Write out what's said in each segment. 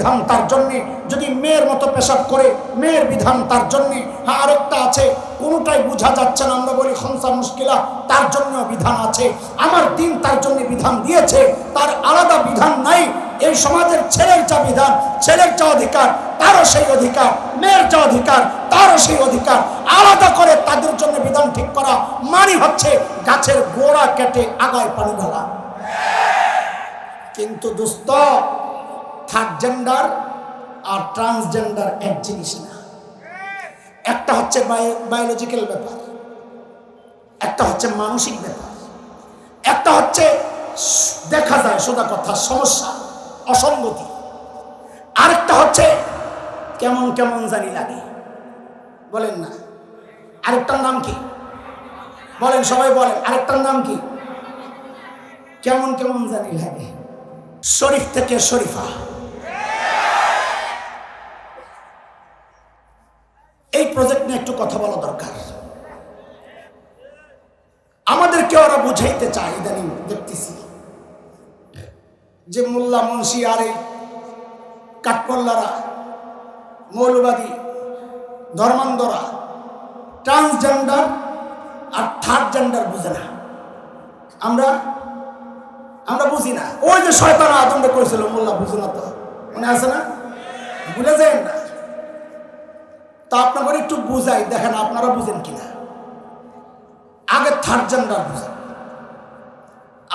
বিধান তার জন্যে, যদি মেয়ের মতো পেশাব করে, মেয়ের বিধান তার জন্যে হ্যাঁ আরেকটা আছে, কোনোটাই বোঝা যাচ্ছে না, আমরা বলি খনসা মুশকিলা, তার জন্য বিধান আছে, আমার দিন তার জন্য বিধান দিয়েছে, তার আলাদা বিধান নাই, এই সমাজের ছেলের যা বিধান, ছেলের যা অধিকার, তারও সেই অধিকার, মেয়ের যা অধিকার, তারও সেই অধিকার, আলাদা করে তাদের জন্য বিধান ঠিক করা মানে হচ্ছে গাছের গোড়া কেটে আগায় পানি ঢালা। কিন্তু দোস্ত থার্ড জেন্ডার আর ট্রান্সজেন্ডার এক জিনিস না। একটা হচ্ছে বায়োলজিক্যাল ব্যাপার। একটা হচ্ছে মানসিক ব্যাপার। একটা হচ্ছে দেখা যায় সোজা কথা, সমস্যা, অসঙ্গতি। আরেকটা হচ্ছে কেমন কেমন জানি লাগে। বলেন না। আরেকটার নাম কি? বলেন, সবাই বলেন, আরেকটার নাম কি? কেমন কেমন জানি লাগে। শরীফ থেকে শরীফা। এই প্রজেক্ট নিয়ে একটু কথা বলা দরকার। আমাদেরকে ওরা বুঝাইতে চায় ইদানিং, দেখতেছি। যে মোল্লা মুন্সি আর কাঠপল্লারা মৌলবাদী, ধর্মান্ধরা ট্রান্সজেন্ডার আর থার্ড জেন্ডার বুঝে না। আমরা আমরা বুঝি না। ওই যে শয়তান আদমটা করেছিল মোল্লা, বুঝো না তো। মনে আছে না? বুঝে যায় না। তা আপনাদের একটু বুঝাই, দেখেন আপনারা বুঝেন কিনা। আগে থার্ড জেন্ডার বুঝেন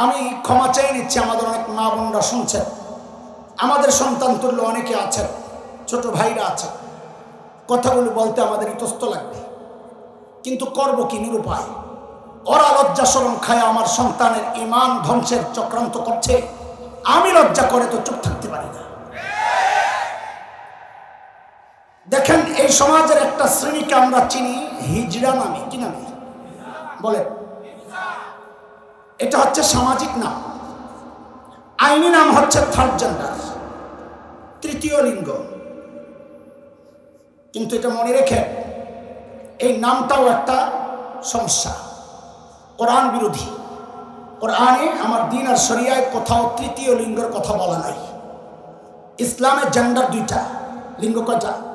আমি ক্ষমা চেয়ে নিচ্ছি, আমাদের অনেক মা বোনরা শুনছেন আমাদের সন্তান তুল্য অনেকে আছেন, ছোট ভাইরা আছেন। কথাগুলো বলতে আমাদের ইতস্ত লাগবে। কিন্তু করব কি নিরুপায়? ওরা লজ্জা সরম খায়, আমার সন্তানের ইমান ধ্বংসের চক্রান্ত করছে। আমি লজ্জা করে তো চুপ থাকতে পারি না। সমাজের একটা শ্রেণীকে আমরা চিনি হিজড়া নামে। কি নামে? বলেন। এটা হচ্ছে সামাজিক নাম। আইনি নাম হচ্ছে থার্ড জেন্ডার তৃতীয় লিঙ্গ। কিন্তু এটা মনে রেখে এই নামটাও একটা সমস্যা। কোরআন বিরোধী। কোরআনে আমার দিন আর শরিয়ায় কোথাও তৃতীয় লিঙ্গের কথা বলা নাই। ইসলামের জেন্ডার দুইটা। লিঙ্গ কয়টা?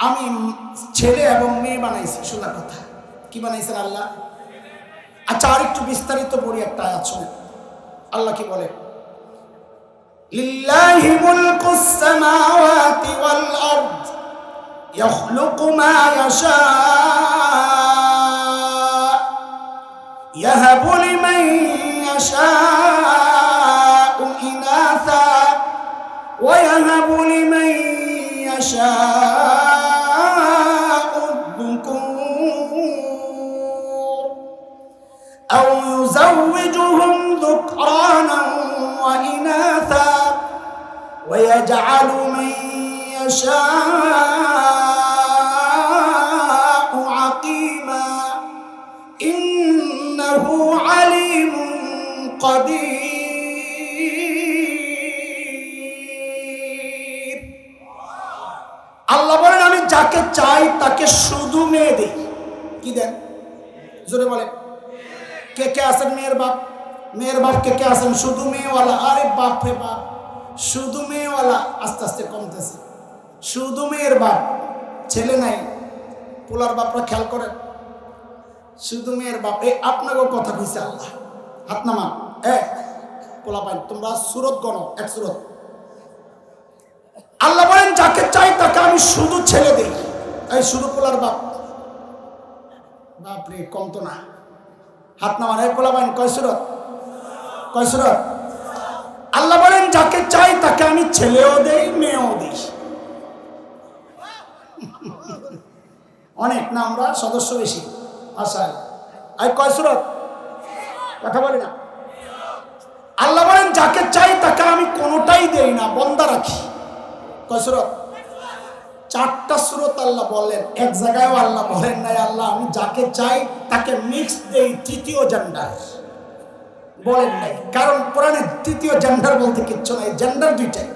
আমি ছেলে এবং মেয়ে বানাইছি শোনা কথা কি বানাইছেন আল্লাহ আচ্ছা আরেকটু বিস্তারিত পড়ি একটা আয়াত শুনে আল্লাহ কি বলে لله ملك السماوات والأرض يخلق ما يشاء يهب لمن يشاء إناثا ويهب لمن يشاء أو يزوجهم ذكرانا وإناثا ويجعل من يشاء عقيما إنه عليم قدير আল্লাহ বলেন আমি যাকে চাই তাকে শুধু মেয়ে দিই কি দেন জোরে বলেন কে কে আছেন মেয়ের বাপ? মেয়ের বাপ কে কে আছেন? শুধু মেয়েওয়ালা। আরে বাপ রে বাপ। শুধু মেয়েওয়ালা। আস্তে আস্তে কমতেছে। শুধু মেয়ের বাপ। ছেলে নাই। পোলার বাপরা খেয়াল করেন। শুধু মেয়ের বাপ। এই আপনাকেও কথা কইছে আল্লাহ। হাত নামা এ, পোলা পাই তোমরা সুরত গণ, এক সুরত। আল্লাহ বলেন, যাকে চাই তাকে আমি শুধু ছেলে দিই। এই শুধু পোলার বাপ। বাপ রে কম তো না। হাত নামান এই পোলা বাইন কয় সুরত? কয় সুরত? আল্লাহ বলেন, যাকে চাই তাকে আমি ছেলেও দেই, মেয়েও দিই। অনেক না আমরা, সদস্য বেশি। আশায় আর কয় সুরত? কথা বলি না। আল্লাহ বলেন, যাকে চাই তাকে আমি কোনোটাই দেই না, বন্দা রাখি। কয় সুরত? চারটা স্রোত আল্লাহ বলেন এক জায়গায়ও আল্লাহ বলেন নাই, আল্লাহ, আমি যাকে চাই তাকে মিক্স দেই তৃতীয় জেন্ডার বলেন নাই। কারণ কোরআনে তৃতীয় জেন্ডার বলতে কিচ্ছু নাই জেন্ডার দুইটাই।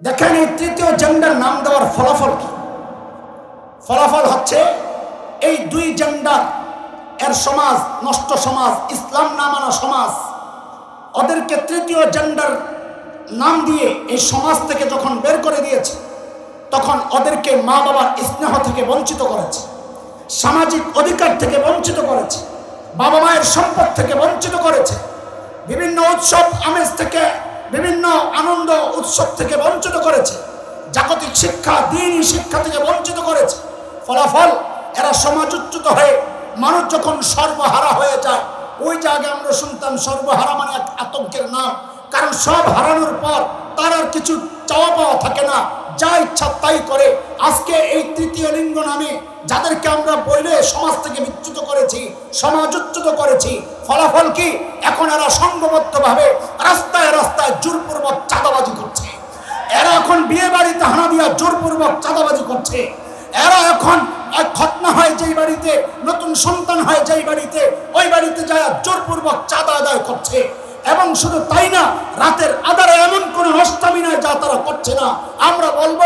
দেখেন এই তৃতীয় জেন্ডার নাম দেওয়ার ফলাফল কি? ফলাফল হচ্ছে এই দুই জেন্ডার এর সমাজ, নষ্ট সমাজ, ইসলাম না মানা সমাজ, ওদেরকে তৃতীয় জেন্ডার নাম দিয়ে এই সমাজ থেকে যখন বের করে দিয়েছে, তখন ওদেরকে মা বাবার স্নেহ থেকে বঞ্চিত করেছে, সামাজিক অধিকার থেকে বঞ্চিত করেছে, বাবা মায়ের সম্পদ থেকে বঞ্চিত করেছে, বিভিন্ন উৎসব, আমেজ থেকে, বিভিন্ন আনন্দ উৎসব থেকে বঞ্চিত করেছে, জাগতিক শিক্ষা দিনই শিক্ষা থেকে বঞ্চিত করেছে। ফলাফল, এরা সমাজোচ্যুত হয়ে মানুষ যখন সর্বহারা হয়ে যায়, ওই জায়গায় আমরা শুনতাম সর্বহারা মানে এক আতঙ্কের নাম কারণ সব হারানোর পর তার আর কিছু চাওয়া পাওয়া থাকে না। যা ইচ্ছা তাই করে। আজকে এই তৃতীয় লিঙ্গ নামে যাদেরকে আমরা বইলে সমাজ থেকে বিচ্যুত করেছি সমাজোচ্যুত করেছি, ফলাফল কি? এখন এরা সংঘবদ্ধভাবে রাস্তায় রাস্তায় জোরপূর্বক চাঁদাবাজি করছে। এরা এখন বিয়ে বাড়িতে হানা দিয়া জোরপূর্বক চাঁদাবাজি করছে। এরা এখন খতনা হয় যেই বাড়িতে, নতুন সন্তান হয় যেই বাড়িতে, ওই বাড়িতে যায় জোরপূর্বক চাঁদা আদায় করছে। এবং শুধু তাই না, রাতের আধারে এমন কোন নষ্টামি নয় যা তারা করছে না। আমরা বলব,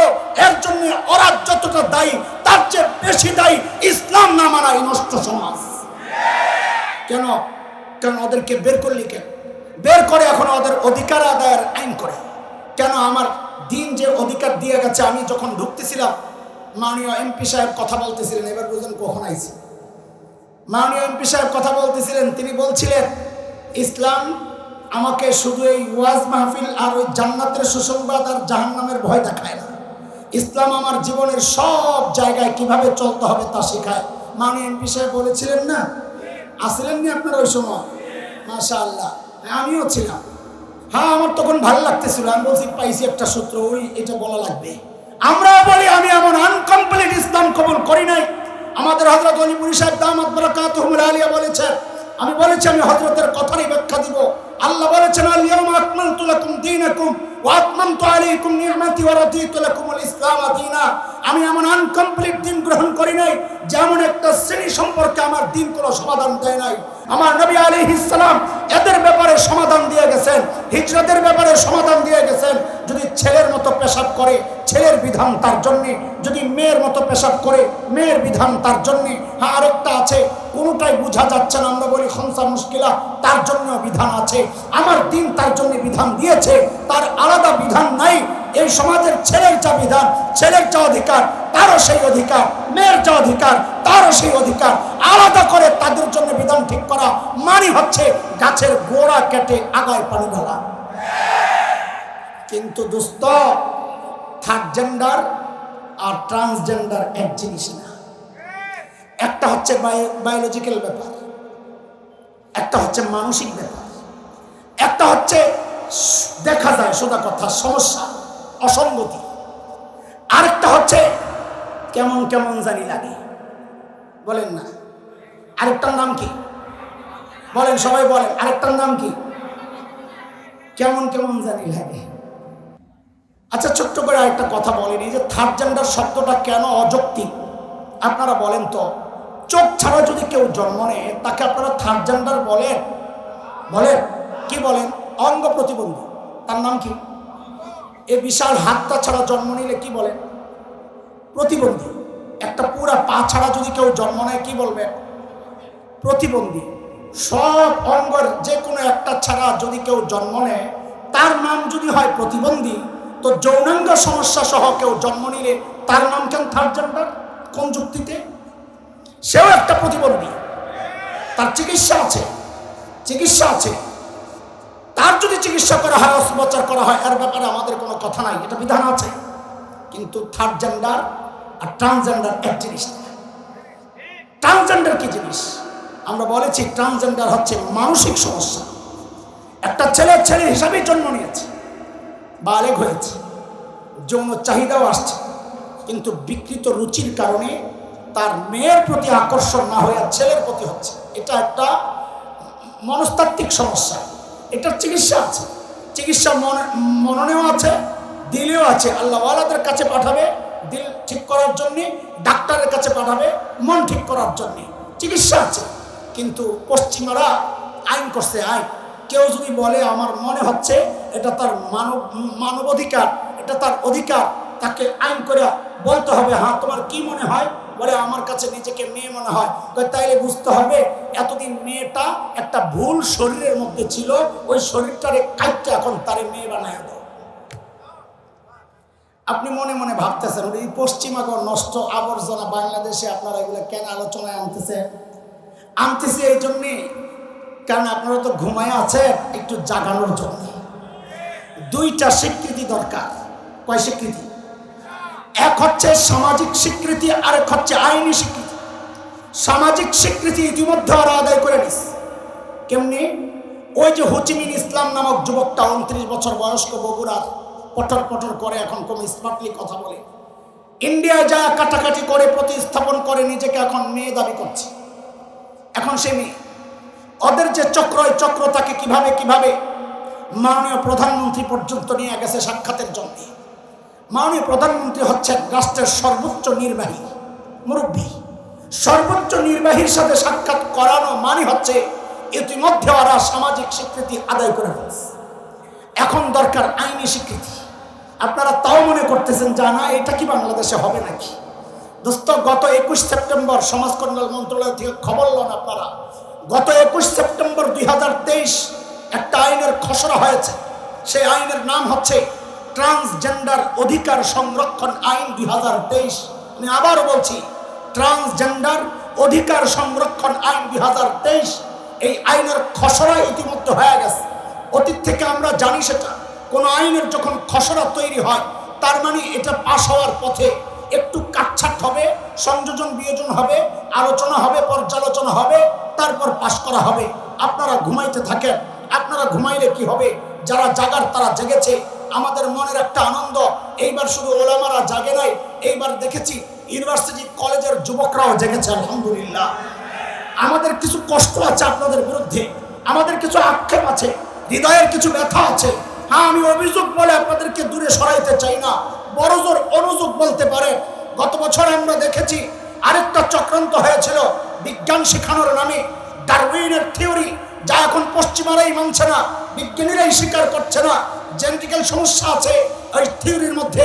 এর জন্য ওরা যতটা দায়ী, তার চেয়ে বেশি দায়ী ইসলাম না মানা এই নষ্ট সমাজ। কেন? কেন ওদেরকে বের করলি কেন বের করে এখন ওদের অধিকার আদায়ের আইন করে। কেন? আমার দিন যে অধিকার দিয়ে গেছে, আমি যখন ঢুকতেছিলাম, মাননীয় এমপি সাহেব কথা বলতেছিলেন, এবার বুঝলেন কখন আইছে। মাননীয় এমপি সাহেব কথা বলতেছিলেন, তিনি বলছিলেন, ইসলাম আমাকে শুধু এই ওয়াজ মাহফিল আর ওই জান্নাতের সুসংবাদ আর জাহান্নামের ভয় দেখায় না। ইসলাম আমার জীবনের সব জায়গায় কীভাবে চলতে হবে তা শেখায়। মানে এমপি সাহেব বলেছিলেন না? আসলেন নি আপনার ওই সময়? মাশা আল্লাহ আমিও ছিলাম। হ্যাঁ আমার তখন ভালো লাগতেছিল। আমি বলছি, পাইছি একটা সূত্র, ওই এটা বলা লাগবে। আমরাও বলি, আমি এমন আনকমপ্লিট ইসলাম কবুল করি নাই। আমাদের হজরত অলিপুরি সাহেব দামাত বরাকাতুহুল আলিয়া বলেছেন। আমি বলেছি, আমি হজরতের কথারই ব্যাখ্যা দিব। আল্লাহ বলেছেন আলিয়াম আকমালতু লাকুম দীনাকুম ওয়া আতমামতু আলাইকুম নি'মাতি ওয়া রাদিতু লাকুমুল ইসলাম দীনা। আমি এমন আনকমপ্লিট দিন গ্রহণ করি নাই, যেমন একটা শ্রেণি সম্পর্কে আমার দিন কোনো সমাধান দেয় নাই। আমার নবী আলাইহিস সালাম এদের ব্যাপারে সমাধান দিয়ে গেছেন, হিজরতের ব্যাপারে সমাধান দিয়ে গেছেন। যদি ছেলের মতো পেশাব করে, ছেলের বিধান তার জন্যে। যদি মেয়ের মতো পেশাব করে, মেয়ের বিধান তার জন্যে। হ্যাঁ আরেকটা আছে, কোনোটাই বোঝা যাচ্ছে না, আমরা বলি খনসা মুশকিলা, তার জন্য বিধান আছে। আমার দিন তার জন্য বিধান দিয়েছে, তার আলাদা বিধান নাই এই সমাজের ছেলের যা বিধান, ছেলের যা অধিকার, তারও সেই অধিকার, মেয়ের যা অধিকার, তারও সেই অধিকার। আলাদা করে তাদের জন্য বিধান ঠিক করা মানে হচ্ছে গাছের গোড়া কেটে আগায় পানি ঢালা। কিন্তু দোস্ত থার্ড জেন্ডার আর ট্রান্সজেন্ডার এক জিনিস না। একটা হচ্ছে বায়োলজিক্যাল ব্যাপার, একটা হচ্ছে মানসিক ব্যাপার, একটা হচ্ছে দেখা যায় সোজা কথা, সমস্যা। অসঙ্গতি। আরেকটা হচ্ছে, কেমন কেমন জানি লাগে। বলেন না। আরেকটার নাম কি? বলেন, সবাই বলেন, আরেকটার নাম কি? কেমন কেমন জানি লাগে। আচ্ছা ছোট্ট করে আরেকটা কথা বলেন এই যে থার্ড জেন্ডার শব্দটা কেন অযৌক্তিক? আপনারা বলেন তো। চোখ ছাড়া যদি কেউ জন্ম নেয়, তাকে আপনারা থার্ড জেন্ডার বলেন? বলেন, কি বলেন? অঙ্গ প্রতিবন্ধী। তার নাম কি? এই বিশাল হাতটা ছাড়া জন্ম নিলে কি বলেন? প্রতিবন্ধী। একটা পুরা পা ছাড়া যদি কেউ জন্ম নেয়, কি বলবেন? প্রতিবন্ধী। সব অঙ্গের যে কোনো একটা ছাড়া যদি কেউ জন্ম নেয়, তার নাম যদি হয় প্রতিবন্ধী, তো যৌনাঙ্গ সমস্যা সহ কেউ জন্ম নিলে তার নাম কেন থার্ড জেন্ডার কোন যুক্তিতে? সেও একটা প্রতিবন্ধী। তার চিকিৎসা আছে। চিকিৎসা আছে। তার যদি চিকিৎসা করা হয়, অস্ত্রোপচার করা হয়, এর ব্যাপারে আমাদের কোনো কথা নাই, এটা বিধান আছে। কিন্তু থার্ড জেন্ডার আর ট্রান্সজেন্ডার এক জিনিস। ট্রান্সজেন্ডার কি জিনিস? আমরা বলেছি ট্রান্সজেন্ডার হচ্ছে মানসিক সমস্যা। একটা ছেলে ছেলে হিসাবেই জন্ম নিয়েছে বা বালেগ হয়েছে, যৌন চাহিদাও আসছে, কিন্তু বিকৃত রুচির কারণে তার মেয়ের প্রতি আকর্ষণ না হয়ে ছেলের প্রতি হচ্ছে। এটা একটা মনস্তাত্ত্বিক সমস্যা। এটার চিকিৎসা আছে। চিকিৎসা মন- মননেও আছে, দিলেও আছে। আল্লাহওয়ালাদের কাছে পাঠাবে, দিল ঠিক করার জন্য, ডাক্তারের কাছে পাঠাবে, মন ঠিক করার জন্য। চিকিৎসা আছে। কিন্তু পশ্চিমারা আইন করছে আইন কেউ যদি বলে আমার মনে হচ্ছে, এটা তার মানব, মানবাধিকার, এটা তার অধিকার, তাকে আইন করে বলতে হবে হ্যাঁ তোমার কি মনে হয়? বলে, আমার কাছে নিজেকে মেয়ে মনে হয়। তাইলে বুঝতে হবে, এতদিন মেয়েটা একটা ভুল শরীরের মধ্যে ছিল, ওই শরীরটারে কাইটটা এখন তারে মেয়ে বানায় দাও। আপনি মনে মনে ভাবতেছেন এই পশ্চিমাগর নষ্ট আবর্জনা বাংলাদেশে আপনারা এগুলো কেন আলোচনায় আনতেছে আনতেছে এই জন্যে, কারণ আপনারা তো ঘুমায় আছে একটু জাগানোর জন্য। দুইটা স্বীকৃতি দরকার। কয় স্বীকৃতি? এক হচ্ছে সামাজিক স্বীকৃতি আর এক হচ্ছে আইনি স্বীকৃতি। সামাজিক স্বীকৃতি ইতিমধ্যে ওরা আদায় করে নিস। কেমনি? ওই যে হুচিমিন ইসলাম নামক যুবকটা উনত্রিশ বছর বয়স্ক বগুড়ার পটর পটর করে এখন কম স্মার্টলি কথা বলে। ইন্ডিয়া যা কাটাকাটি করে, প্রতিস্থাপন করে, নিজেকে এখন মেয়ে দাবি করছে। এখন সে মেয়ে। ওদের যে চক্র ওই চক্র তাকে কীভাবে কীভাবে মাননীয় প্রধানমন্ত্রী পর্যন্ত নিয়ে গেছে সাক্ষাতের জন্য। মাননীয় প্রধানমন্ত্রী হচ্ছেন রাষ্ট্রের সর্বোচ্চ নির্বাহী মুরব্বী। সর্বোচ্চ নির্বাহীর সাথে সাক্ষাৎ করানো মানে হচ্ছে ইতিমধ্যে ওরা সামাজিক স্বীকৃতি আদায় করে ফেলছে। এখন দরকার আইনি স্বীকৃতি। আপনারা তাও মনে করতেছেন, যা না, এটা কি বাংলাদেশে হবে নাকি? দোস্ত, গত একুশ সেপ্টেম্বর সমাজ কল্যাণ মন্ত্রণালয় থেকে খবর লন আপনারা। গত একুশ সেপ্টেম্বর দুই হাজার তেইশ একটা আইনের খসড়া হয়েছে। সেই আইনের নাম হচ্ছে ট্রান্সজেন্ডার অধিকার সংরক্ষণ আইন দুই হাজার তেইশ। আমি আবারও বলছি, ট্রান্সজেন্ডার অধিকার সংরক্ষণ আইন দুই হাজার তেইশ এই আইনের খসড়া ইতিমধ্যে হয়ে গেছে। অতীত থেকে আমরা জানি সেটা। কোনো আইনের যখন খসড়া তৈরি হয়, তার মানে এটা পাশ হওয়ার পথে একটু কাটছাট হবে, সংযোজন বিয়োজন হবে, আলোচনা হবে, পর্যালোচনা হবে, তারপর পাশ করা হবে। আপনারা ঘুমাইতে থাকেন। আপনারা ঘুমাইলে কি হবে? যারা জাগার তারা জেগেছে। আমাদের মনের একটা আনন্দ। এইবার শুধু ওলামারা জাগে নাই, এইবার দেখেছি ইউনিভার্সিটি কলেজের যুবকরাও জেগেছে, আলহামদুলিল্লাহ। আমাদের কিছু কষ্ট আছে আপনাদের বিরুদ্ধে, আমাদের কিছু আক্ষেপ আছে, হৃদয়ের কিছু ব্যথা আছে। হ্যাঁ আমি অভিযোগ বলে আপনাদেরকে দূরে সরাইতে চাই না, বড় জোর অনুযোগ বলতে পারে। গত বছর আমরা দেখেছি আরেকটা চক্রান্ত হয়েছিল বিজ্ঞান শেখানোর নামে, ডারউইনের থিওরি। যা এখন পশ্চিমারাই মানছে না, বিজ্ঞানীরাই স্বীকার করছে না, জেনেটিক্যাল সমস্যা আছে ওই থিওরির মধ্যে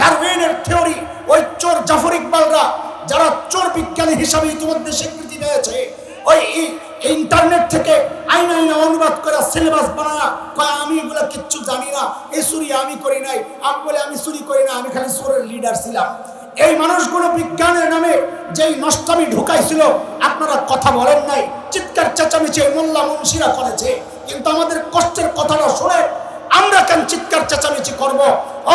ডারউইনের থিওরি, ওই চোর জাফর ইকবালরা, যারা চোর বিজ্ঞানী হিসাবে ইতিমধ্যে স্বীকৃতি পেয়েছে, ওই ইন্টারনেট থেকে আইন আইনা অনুবাদ করা সিলেবাস বানায়া, কয়, আমি এগুলো কিচ্ছু জানি না এই চুরি আমি করি নাই, আমি বলে আমি চুরি করি না, আমি খালি চোরের লিডার ছিলাম। এই মানুষগুলো বিজ্ঞানের নামে যেই নষ্টামি ঢুকাইছিল, আপনারা কথা বলেন নাই। চিৎকার, চেঁচামেচি মোল্লা মুন্সিরা করেছে। কিন্তু আমাদের কষ্টের কথাটা শুনে আমরা কেন চিৎকার, চেঁচামেচি করব?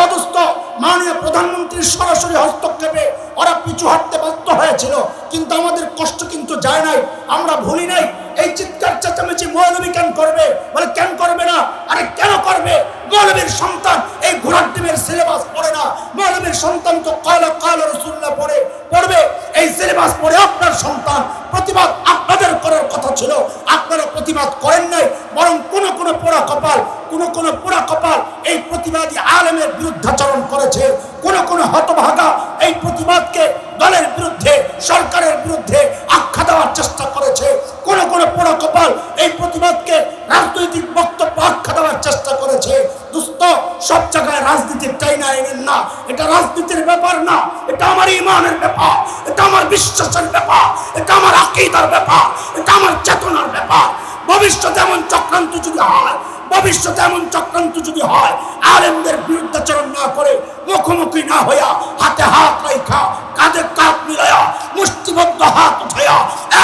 অদস্ত মাননীয় প্রধানমন্ত্রীর সরাসরি হস্তক্ষেপে ওরা পিছু হাঁটতে বাধ্য হয়েছিল। কিন্তু আমাদের কষ্ট কিন্তু যায় নাই, আমরা ভুলি নাই। এই চিৎকার চেঁচামেচি মৌলবী কেন করবে? বলে, কেন করবে না? আরে কেন করবে? মৌলবীর সন্তান, এই ঘোড়ার ডিমের সিলেবাস পড়ে না। মৌলবীর সন্তান তো কালো কালো রসুল্লাহ পড়ে, পড়বে। এই সিলেবাস পড়ে আপনার সন্তান। প্রতিবাদ আপনাদের করার কথা ছিল। আপনারা প্রতিবাদ করেন নাই, বরং কোন কোন পোড়া কপাল, কোন কোন পোড়া কপাল এই প্রতিবাদী আলেমের বিরুদ্ধাচরণ করেছে, কোন কোন হতভাগা এই প্রতিবাদকে দলের বিরুদ্ধে, সরকারের বিরুদ্ধে আখ্যা দেওয়ার চেষ্টা করেছে। কোন কোন পোড়া কপাল এই প্রতিবাদকে রাজনৈতিক বক্তব্য আখ্যা দেওয়ার চেষ্টা করেছে। দুস্থ, সব জায়গায় রাজনীতির টাইনা এনেন না। এটা রাজনীতির ব্যাপার না, এটা আমার ইমানের ব্যাপার, এটা আমার বিশ্বাসের ব্যাপার, এটা আমার আকিদার ব্যাপার, এটা আমার চেতনার ব্যাপার। ভবিষ্যতে এমন চক্রান্ত যদি হয় ভবিষ্যতে এমন চক্রান্ত যদি হয়, আলেমদের বিরুদ্ধাচরণ না করে, মুখোমুখি না হইয়া, হাতে হাত রাইখা, কাঁধে কাঁধ মিলাইয়া, মুষ্টিবদ্ধ হাত উঠাইয়া,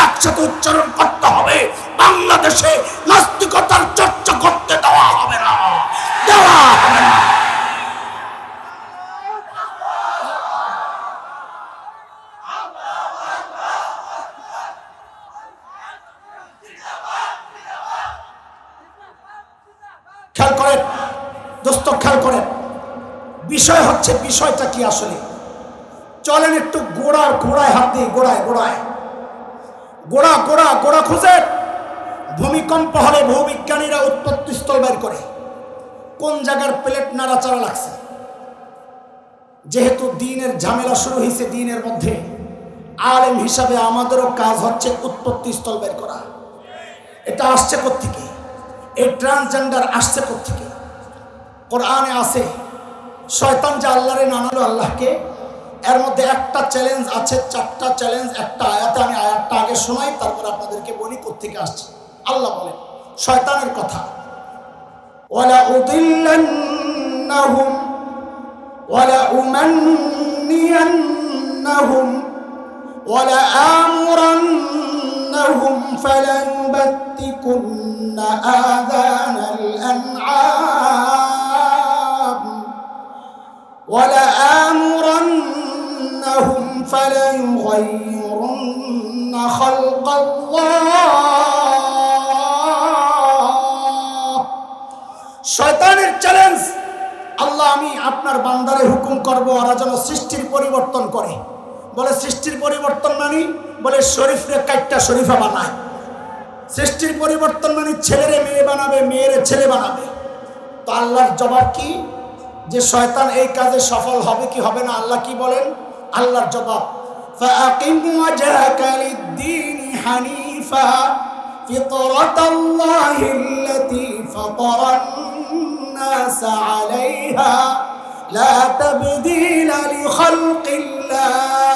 একসাথে উচ্চারণ করতে হবে। বাংলাদেশে বিষয়টা কি আসলে? চলেন একটু গোড়ার গোড়ায়, হাত দিয়ে গোড়ায় গোড়ায়। গোড়া গোড়া গোড়া খুঁজে। ভূমিকম্প হলে ভূবিজ্ঞানীরা উৎপত্তি স্থল বের করে। কোন জায়গার প্লেট নাড়াচাড়া লাগছে? যেহেতু দিনের ঝামেলা শুরু হয়েছে দিনের মধ্যে, আলেম হিসাবে আমাদেরও কাজ হচ্ছে উৎপত্তি স্থল বের করা। এটা আসছে কোত্থেকে? এই ট্রান্সজেন্ডার আসছে কোত্থেকে? কোরআনে আছে শয়তান যে আল্লাহরে নানালো আল্লাহকে, এর মধ্যে একটা চ্যালেঞ্জ আছে, চারটা চ্যালেঞ্জ একটা আয়াতে আমি আয়াতটা আগে শোনাই, তারপর আপনাদেরকে বলি কোত্থেকে আসছে। আল্লাহ বলেন, শয়তানের কথা। ওয়ালা ولآمرنهم فليغيرن خلق الله শয়তানের চ্যালেঞ্জ আল্লাহ আমি আপনার বান্দারে হুকুম করব ওরা যেন সৃষ্টির পরিবর্তন করে বলে সৃষ্টির পরিবর্তন মানি বলে শরীফরে কাইটটা শরীফা বানায় সৃষ্টির পরিবর্তন মানে ছেলেরে মেয়ে বানাবে মেয়েরে ছেলে বানাবে তো আল্লাহর জবাব কি যে শয়তান এই কাজে সফল হবে কি হবে না আল্লাহ কি বলেন আল্লাহর জবাব فأقم وجهك للدين حنيفا فطرة الله التي فطر الناس عليها لا تبديل لخلق الله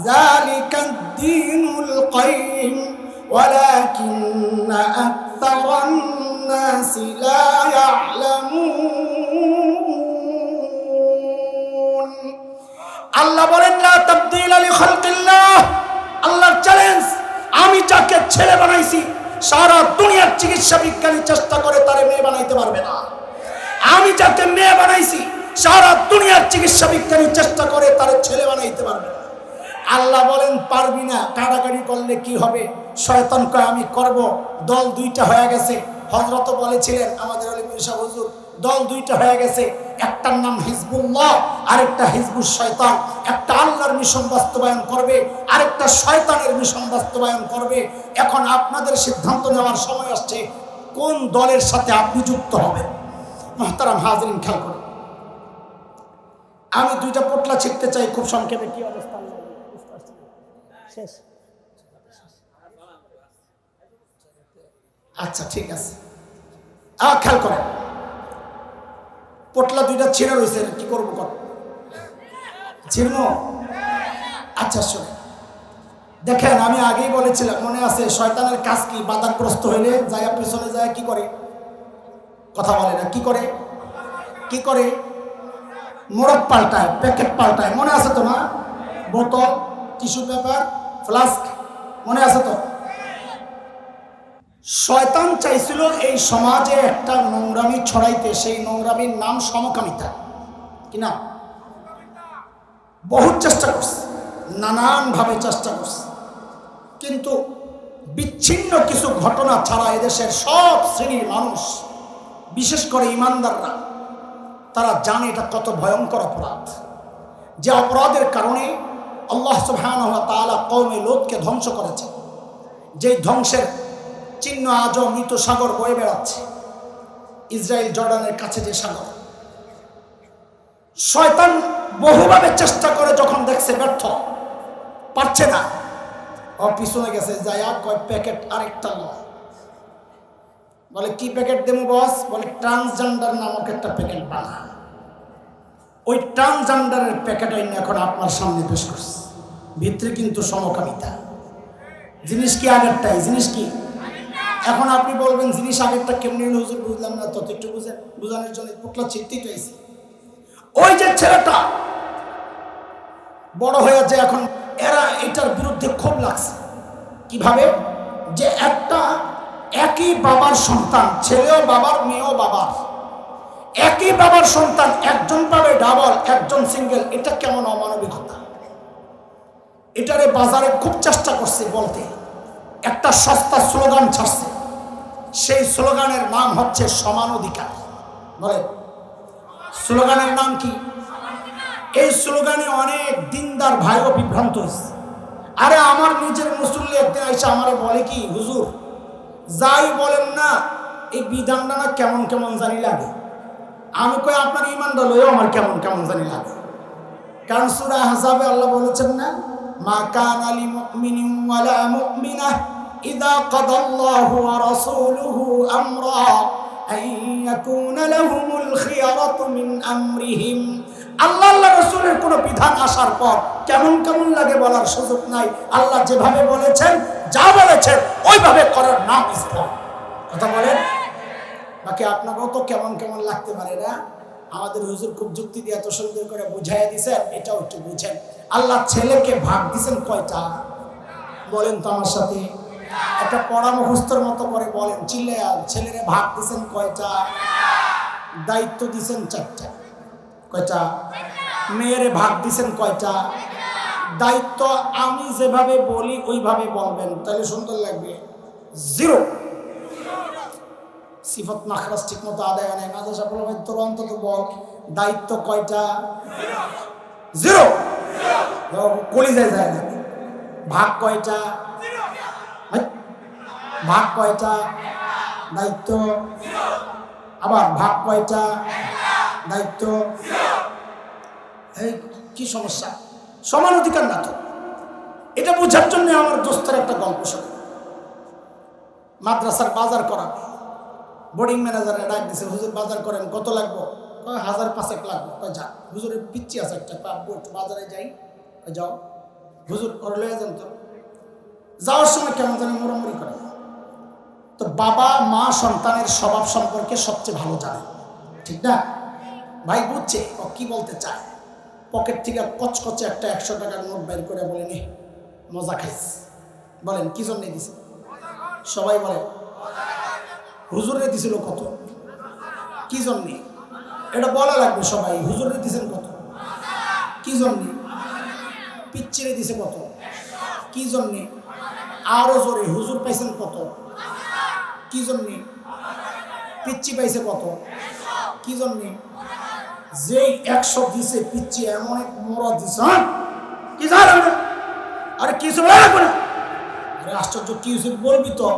ذلك الدين القيم ولكن أكثر الناس لا يعلمون আল্লাহ বলেন লা তাবদীল আলি খালকিল্লাহ আল্লাহর চ্যালেঞ্জ আমি যাকে ছেলে বানাইছি সারা দুনিয়ার চিকিৎসা বিজ্ঞানী চেষ্টা করে তারে মেয়ে বানাইতে পারবে না আমি যাকে মেয়ে বানাইছি সারা দুনিয়ার চিকিৎসা বিজ্ঞানী চেষ্টা করে তারে ছেলে বানাইতে পারবে না আল্লাহ বলেন পারবি না কাড়াকাড়ি করলে কি হবে শয়তান কয় আমি করব দল দুইটা হয়ে গেছে হজরত বলেছিলেন, আমাদের দল দুইটা হয়ে গেছে। একটার নাম হিজবুল্লাহ, আরেকটা হিজবুল শয়তান। একটা আল্লাহর মিশন বাস্তবায়ন করবে, আরেকটা শয়তানের মিশন বাস্তবায়ন করবে। এখন আপনাদের সিদ্ধান্ত নেওয়ার সময় আসছে, কোন দলের সাথে আপনি যুক্ত হবেন? মহতারাম হাজরিন, খেয়াল করুন। আমি দুইটা পোটলা ছিটতে চাই, খুব সংক্ষেপে কি অবস্থা? শেষ। আচ্ছা ঠিক আছে। আ খেয়াল করেন। পোটলা দুইটা ছিঁড়ে রয়েছে কি করব কর? ছিড়ব? আচ্ছা শোনে দেখেন, আমি আগেই বলেছিলাম, মনে আছে, শয়তানের কাজ কি? বাধাগ্রস্ত হইলে যায় পিছনে যায় কি করে? কথা বলে না, কি করে? কি করে? মোড়ক পাল্টায়, প্যাকেট পাল্টায়। মনে আছে তো না? বোতল, টিস্যু পেপার, ফ্লাস্ক, মনে আছে তো? শয়তান চাইছিল এই সমাজে একটা নোংরামি ছড়াইতে, সেই নোংরামির নাম সমকামিতা। কি না বহুত চেষ্টা করছে, নানানভাবে চেষ্টা করছে। কিন্তু বিচ্ছিন্ন কিছু ঘটনা ছাড়া এদেশের সব শ্রেণির মানুষ, বিশেষ করে ইমানদাররা, তারা জানে এটা কত ভয়ঙ্কর অপরাধ। যে অপরাধের কারণে আল্লাহ সুবহান তালা কৌমে লোককে ধ্বংস করেছে। যেই ধ্বংসের চিহ্ন আজও মৃত সাগর বয়ে বেড়াচ্ছে। ইসরায়েল জর্ডানের কাছে যে সাগর। শয়তান বহুভাবে চেষ্টা করে যখন দেখছে ব্যর্থ, পারছে না। ও পিছনে গেছে যায়া কয় প্যাকেট আরেকটা লয় বলে, কি প্যাকেট দেবো বস? বলে, ট্রান্সজেন্ডার নামক একটা প্যাকেট বানা। ওই ট্রান্সজেন্ডারের প্যাকেট আইন এখন আপনার সামনে পেশ করছে। ভিতরে কিন্তু সমকামিতা। জিনিস কি আগেরটাই? জিনিস কি? এখন আপনি বলবেন জিনিস আগেরটা কেমনি হুজুর, বুঝলাম না তত একটু বুঝেন বুঝানোর জন্য পুটলা চিত্তিত হয়েছে ওই যে ছেলেটা বড় হয়ে যে এখন, এরা এটার বিরুদ্ধে ক্ষোভ লাগছে। কীভাবে? যে একটা একই বাবার সন্তান, ছেলেও বাবার, মেয়েও বাবার। একই বাবার সন্তান, একজন পাবে ডাবল একজন সিঙ্গেল এটা কেমন অমানবিকতা? এটারে বাজারে খুব চেষ্টা করছে বলতে। একটা সস্তা স্লোগান ছাড়ছে। সেই স্লোগানের নাম হচ্ছে সমান অধিকার। বলে স্লোগানের নাম কি? এই স্লোগানে অনেক দিনদার ভাইও বিভ্রান্ত হয়েছে। আরে আমার নিজের মুসল্লি একদিন আইসা আমারে বলে কি, হুজুর, যাই বলেন না, এই বিধানটা না কেমন কেমন জানি লাগে। আমি কই, আপনার ইমানটা লইও আমার কেমন কেমন জানি লাগে। কারণ সুরা হাসাবে আল্লাহ বলেছেন না, মা কান আলি মুমিনিন ওয়ালা মুমিনা ইদা কাদাল্লাহু ওয়া রাসূলুহু আমরা আন ইয়াকুনা লাহুমুল খিয়ারাতু মিন আমরিহিম আল্লাহ আল্লাহ রসুলের কোনো বিধান আসার পর কেমন কেমন লাগে বলার সুযোগ নাই। আল্লাহ যেভাবে বলেছেন, যা বলেছেন, ওইভাবে করার নাম ইসলাম কথা বলেন? বাকি আপনাকেও তো কেমন কেমন লাগতে পারে না। আমাদের হুজুর খুব যুক্তি দিয়ে এত সুন্দর করে বুঝাইয়া দিছেন, এটাও একটু বুঝেন। আল্লাহ ছেলেকে ভাগ দিছেন কয়টা? বলেন তো আমার সাথে। একটা পড়া মুখস্থর মতো করে বলেন চিল্লে ছেলেরে ভাগ দিছেন কয়টা? দায়িত্ব দিছেন চারটা। কয়টা? মেয়েরে ভাগ দিছেন কয়টা? দায়িত্ব আমি যেভাবে বলি ওইভাবে বলবেন। তাহলে সুন্দর লাগবে। জিরো। সিফত মাখরাজ ঠিক মতো আদায় নাই। মাদ্রাসা বলবে তোর অন্তত বল দায়িত্ব কয়টা? জিরো। কলিজায় যায় ভাগ কয়টা? ভাগ কয়টা? দায়িত্ব? আবার ভাগ কয়টা? দায়িত্ব? এই, কি সমস্যা? সমান অধিকার না তো? এটা বোঝার জন্য আমার দোস্তের একটা গল্প শোনে। মাদ্রাসার বাজার করা। বোর্ডিং ম্যানেজার ডাক দিছে, হুজুর, বাজার করেন, কত লাগবো? কয়, হাজার পাঁচেক লাগবো। কয়, যা। হুজুরের পিচ্ছি আছে একটা বাজারে যাই। যাও। হুজুর, ওর লয়ে যান তো। যাওয়ার সময় কেমন জানি মোড়ামুড়ি করে। তো বাবা, মা, সন্তানের স্বভাব সম্পর্কে সবচেয়ে ভালো জানে। ঠিক না? ভাই বুঝছে, ও কি বলতে চায়? পকেট থেকে কচকচে একটা একশো টাকার নোট বের করে বলে নে, মজা খাইস। বলেন, কি জন্যে দিছে? সবাই বলেন হুজুরে দিছিল কত? কি জন্যে? এটা বলা লাগবে সবাই, হুজুরে দিছেন কত? কি জন্যে? পিচ্চিরে দিছে কত? কি জন্যে? আরও জোরে, হুজুর পাইছেন কত? কি জন্যে? পিচ্চি পাইছে কত? কি জন্যে? যেই একশো দিছে পিচ্চি, এমন এক মোড়া দিছে হ্যাঁ? কি আরে কিছু না? আরে আশ্চর্য, কি হয়েছে বলবি তো?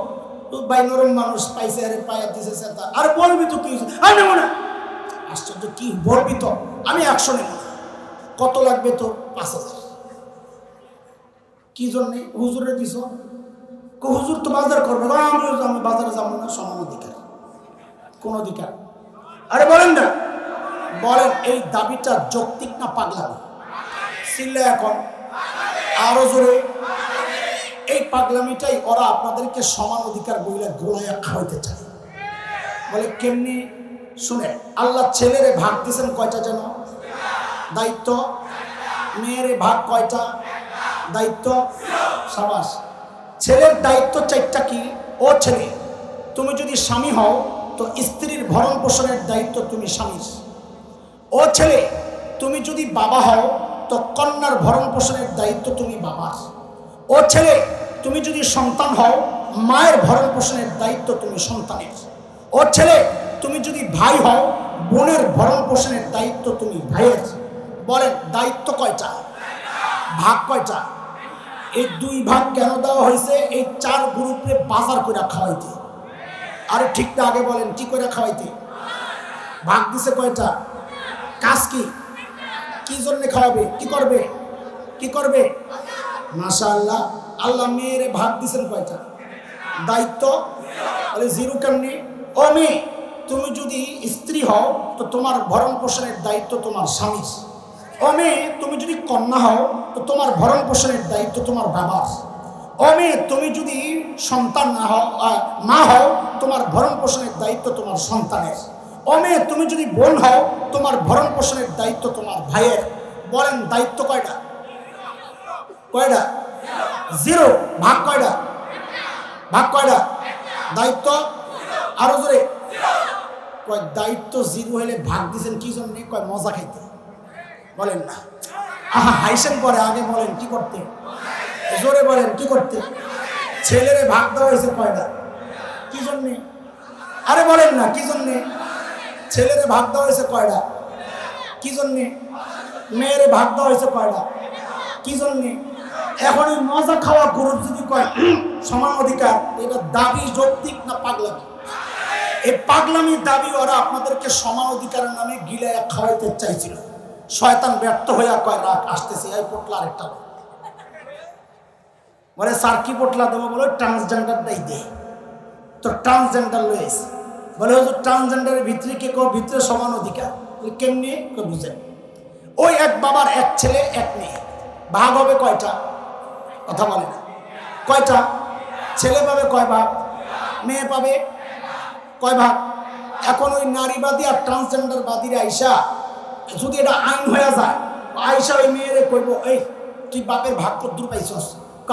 তুই ভাই নরম মানুষ, পাইছে, আরে পায়া দিছে সেটা। আরে বলবি তো কি হয়েছে আর না। আশ্চর্য, কি বলবি তো? আমি একশো নেব। কত লাগবে তো পাঁচ হাজার। কি জন্যে? হুজুরে দিছ? হুজুর, তো বাজার করবে না আমি বাজারে যাব না, সমান অধিকার। কোন অধিকার? আরে বলেন না। বলেন, এই দাবিটা যৌক্তিক না পাগলামি? সিল্লে এখন। আরও জোরে। এই পাগলামিটাই ওরা আপনাদেরকে সমান অধিকার বইলে গোলাইয়া খাওয়াইতে চায়। বলে, কেমনি? শুনে আল্লাহ ছেলেরে ভাগ দিয়েছেন কয়টা যেন? দায়িত্ব? মেয়েরে ভাগ কয়টা? দায়িত্ব? সাবাস। ছেলের দায়িত্ব চারটা কি? ও ছেলে, তুমি যদি স্বামী হও, তো স্ত্রীর ভরণ পোষণের দায়িত্ব তুমি স্বামীর। ও ছেলে, তুমি যদি বাবা হও, তো কন্যার ভরণ পোষণের দায়িত্ব তুমি বাবার। ও ছেলে, তুমি যদি সন্তান হও, মায়ের ভরণ পোষণের দায়িত্ব তুমি সন্তানের। ও ছেলে, তুমি যদি ভাই হও, বোনের ভরণ পোষণের দায়িত্ব তুমি ভাইয়ের। বলেন, দায়িত্ব কয়টা? ভাগ কয়টা? এই দুই ভাগ কেন দেওয়া হয়েছে? এই চার গ্রুপে বাজার করে খাওয়াইতে। আরে ঠিকটা আগে বলেন, কি করে খাওয়াইতে? ভাগ দিছে কয়টা? কাজ কি? কি জন্য খাওয়াবে? কি করবে? কি করবে? মাশা আল্লাহ আল্লাহ মেয়েরে ভাগ দিছেন কয়টা? দায়িত্ব? তাহলে জিরো কেমনি? ও মেয়ে, তুমি যদি স্ত্রী হও, তো তোমার ভরণ পোষণের দায়িত্ব তোমার স্বামীর। ও মেয়ে তুমি যদি কন্যা হও, তো তোমার ভরণ পোষণের দায়িত্ব তোমার বাবার। ও মেয়ে তুমি যদি সন্তান না হও মা হও, তোমার ভরণ পোষণের দায়িত্ব তোমার সন্তানের। ও মেয়ে তুমি যদি বোন হও, তোমার ভরণ পোষণের দায়িত্ব তোমার ভাইয়ের। বলেন, দায়িত্ব কয়টা? কয়টা? জিরো। ভাগ কয়টা? ভাগ কয়টা? দায়িত্ব? আরও জোরে। কয়, দায়িত্ব জিরো হলে ভাগ দিছেন কি জন্য? কয়, মজা খাইতে। বলেন না। আহা, হাইসেন পরে আগে বলেন, কি করতে? জোরে বলেন, কি করতে? ছেলেরে ভাগ দেওয়া হয়েছে কয়টা? কি জন্যে? আরে বলেন না, কি জন্যে? ছেলেরে ভাগ দেওয়া হয়েছে কয়টা? কি জন্যে? মেয়েরে ভাগ দেওয়া হয়েছে কয়টা? কি জন্যে? এখন এই মজা খাওয়া গ্রুপ যদি কয়, সমান অধিকার এটা দাবি যৌক্তিক না পাগলামি? এই পাগলামি দাবি ওরা আপনাদেরকে সমান অধিকারের নামে গিলায় খাওয়াইতে চাইছিল। শয়তান ব্যর্থ হইয়া কয়, রাখ, আসতেছে, এই পোটলা আরেকটা বলে, স্যার, কি পোটলা দেবো বলো? ট্রান্সজেন্ডারটাই দে। তো ট্রান্সজেন্ডার লয়েছে বলে হয়তো ট্রান্সজেন্ডারের ভিতরে কে কেউ ভিতরে সমান অধিকার। কেমনি? কেউ বুঝেন। ওই এক বাবার এক ছেলে, এক মেয়ে। ভাগ হবে কয়টা? কথা বলে না। কয়টা? ছেলে পাবে কয় ভাগ? মেয়ে পাবে কয় ভাগ? এখন ওই নারীবাদী আর ট্রান্সজেন্ডারবাদীরা আইসা যদি এটা আইন হয়ে যায় আইসা ওই মেয়েরে কইব, এই, তুই বাপের ভাগ কদ্দুর পাইছস?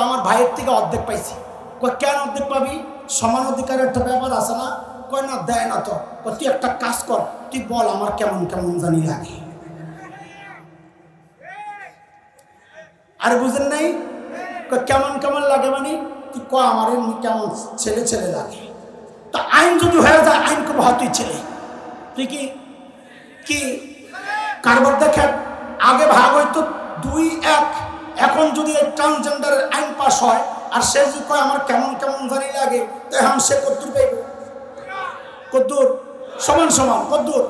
আমার ভাইয়ের থেকে অর্ধেক পাইছি। কয়, কেন অর্ধেক পাবি? সমান অধিকারের একটা ব্যাপার আছে না। কয়, না, দেয় না তো। তুই একটা কাজ কর, তুই বল আমার কেমন কেমন জানি লাগে। আর বুঝেন নাই? কেমন কেমন লাগে মানে? তুই ক আমার কেমন ছেলে ছেলে লাগে। তা আইন যদি হয়ে যায়, আইন খুব তুই ছেলে। তুই কি কি কারবার দেখেন? আগে ভাগ হইতো দুই এক। এখন যদি ট্রান্সজেন্ডারের আইন পাস হয়, আর সে যদি কয় আমার কেমন কেমন জানি লাগে তো এখন সে কদ্দুর পাইব। কদ্দুর? সমান সমান, কদ্দুর?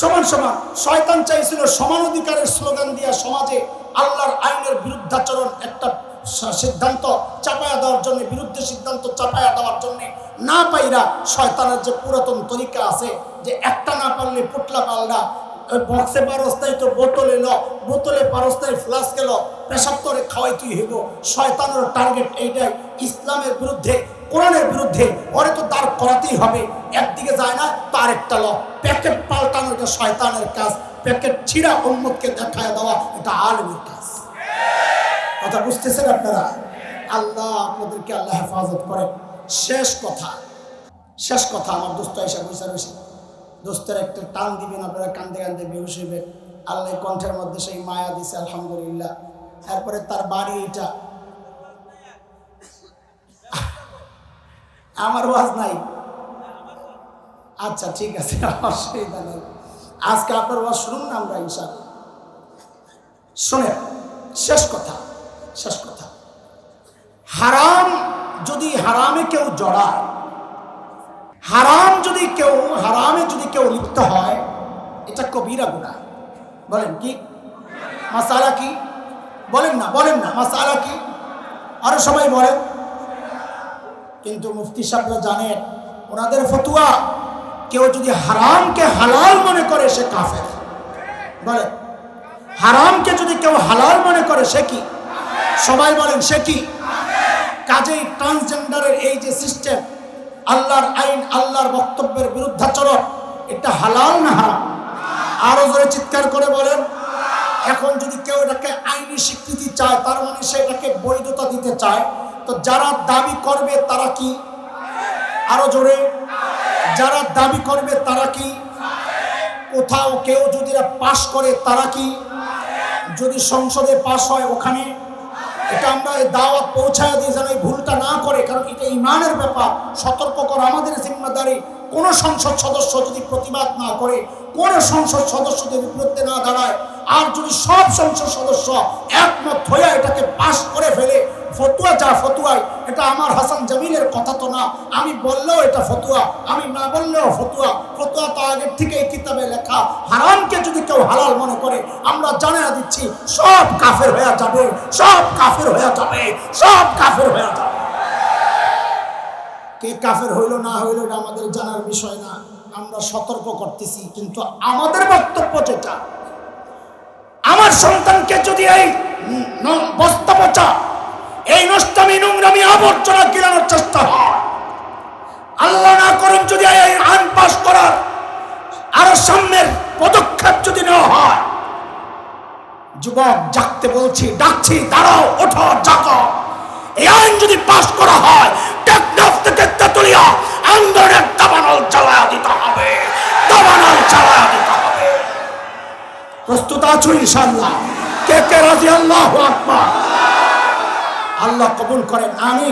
সমান সমান। শয়তান চাইছিল সমান অধিকারের স্লোগান দিয়া সমাজে আল্লাহর আইনের বিরুদ্ধাচরণ একটা সিদ্ধান্ত চাপায়া দেওয়ার জন্য, বিরুদ্ধে সিদ্ধান্ত চাপায়া দেওয়ার জন্য না পাইরা শয়তানের যে পুরাতন তরিকা আছে, যে একটা না পারলে পুটলা পাল্লা বক্সে পারস্তায় তো বোতল এলো বোতলে পারস্তায় ফ্লাস গেল পেশাব করে খাওয়াই তুই হইব। শয়তানের টার্গেট এইটাই। ইসলামের বিরুদ্ধে, কোরআনের বিরুদ্ধে ওরে তো দাঁড় করাতেই হবে। একদিকে যায় না তার একটা ল। প্যাকেট পাল্টানো এটা শয়তানের কাজ। প্যাকেট ছিঁড়া উম্মতকে দেখায় দেওয়া এটা আলমের কাজ। কথা বুঝতেছেন আপনারা? আল্লাহ আপনাদেরকে আল্লাহ হেফাজত করেন। শেষ কথা। শেষ কথা আমার দোস্ত বসে। রয়েছে দোস্তের একটা টান দিবেন, আপনারা কান্দে কান্দে বেহুশ হইবেন। আল্লাহ কণ্ঠের মধ্যে সেই মায়া দিছে, আলহামদুলিল্লাহ। তারপরে তার বাড়ি এটা। আমার ওয়াজ নাই। আচ্ছা ঠিক আছে, অসুবিধা নেই। আজকে আপনার ওয়াজ শুনুন না আমরা ইনশাল শুনে শেষ কথা শেষ কথা। হারাম যদি হারামে কেউ জড়ায় হারাম যদি কেউ, হারামে যদি কেউ লিপ্ত হয়, এটা কবিরা গুণা। বলেন কি? মাসালা কি? বলেন না বলেন না, মাসালা কি? আরও সবাই বলেন। কিন্তু মুফতি সাহেবরা জানেন, ওনাদের ফতুয়া, কেউ যদি হারামকে হালাল মনে করে, সে কাফের। বলে হারামকে যদি কেউ হালাল মনে করে, সে কি? সবাই বলেন, সে কি? কাজেই ট্রান্সজেন্ডারের এই যে সিস্টেম আল্লাহর আইন, আল্লাহর বক্তব্যের বিরুদ্ধাচরণ, এটা হালাল না হারাম? আরও জোরে চিৎকার করে বলেন, এখন যদি কেউ এটাকে আইনি স্বীকৃতি চায়, তার মানে সে এটাকে বৈধতা দিতে চায়, তো যারা দাবি করবে তারা কি? আরও জোরে, যারা দাবি করবে তারা কি? কোথাও কেউ যদি পাশ করে তারা কি? যদি সংসদে পাশ হয় ওখানে এটা আমরা দাওয়াত পৌঁছায় দিই যেন এই ভুলটা না করে, কারণ এটা ইমানের ব্যাপার। সতর্ক করা, আমাদের জিম্মাদারি। কোন সংসদ সদস্য যদি প্রতিবাদ না করে, কোন সংসদ সদস্য যদি বিরুদ্ধে না দাঁড়ায়, আর যদি সব সংসদ সদস্য একমত হয়ে এটাকে পাশ করে ফেলে, ফতুয়া যা ফতুয়াই, এটা আমার হাসান জামিলের কথা তো না। আমি বললেও এটা ফতুয়া, আমি না বললেও ফতুয়া। ফতুয়া আগের থেকে এই কিতাবে লেখা, হারামকে যদি কেউ হালাল মনে করে, আমরা জানিয়ে দিচ্ছি, সব কাফের হয়ে যাবে, সব কাফের হয়ে যাবে, সব কাফের হয়ে যাবে। কে কাফের হইল না হইল এটা আমাদের জানার বিষয় না, আমরা সতর্ক করতেছি, কিন্তু আমাদের বক্তব্য যেটা, আমার সন্তানকে যদি এই বস্তা পচা এই নষ্টামি, নোংরামি, আবর্জনা গিলানোর চেষ্টা হয়, আল্লাহ না করুন যদি আইন পাশ করার আরও সামনের পদক্ষেপ যদি নেওয়া হয়, যুবক জাগতে বলছি, ডাকছি, দাঁড়াও, ওঠো, জাগো। এই আইন যদি পাশ করা হয়, টেকনাফ থেকে তেতুলিয়া আন্দোলনের দাবানল চালায়া দিতে হবে, দাবানল চালায়া দিতে হবে। প্রস্তুত আছো ইনশাল্লাহ কে কে রাজি? আল্লাহ আকবার। আল্লাহ কবুল করেন আমি